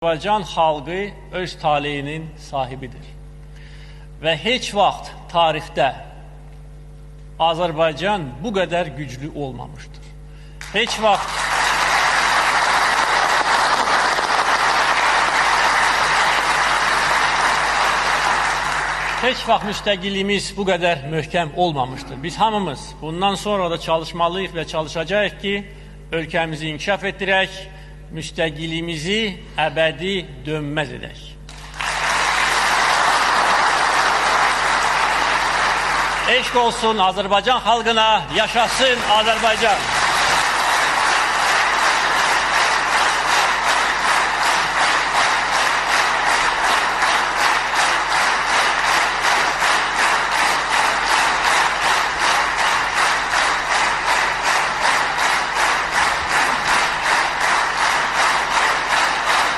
Azərbaycan xalqı öz taleyinin sahibidir. Və heç vaxt tarixdə Azərbaycan bu qədər güclü olmamışdır. Heç vaxt Heç vaxt müstəqilliyimiz bu qədər möhkəm olmamışdır. Biz hamımız bundan sonra da çalışmalıyıq və çalışacağıq ki, ölkəmizi inkişaf etdirək, müstəqilliyimizi əbədi dönməz edək. Eşq olsun Azərbaycan xalqına, yaşasın Azərbaycan.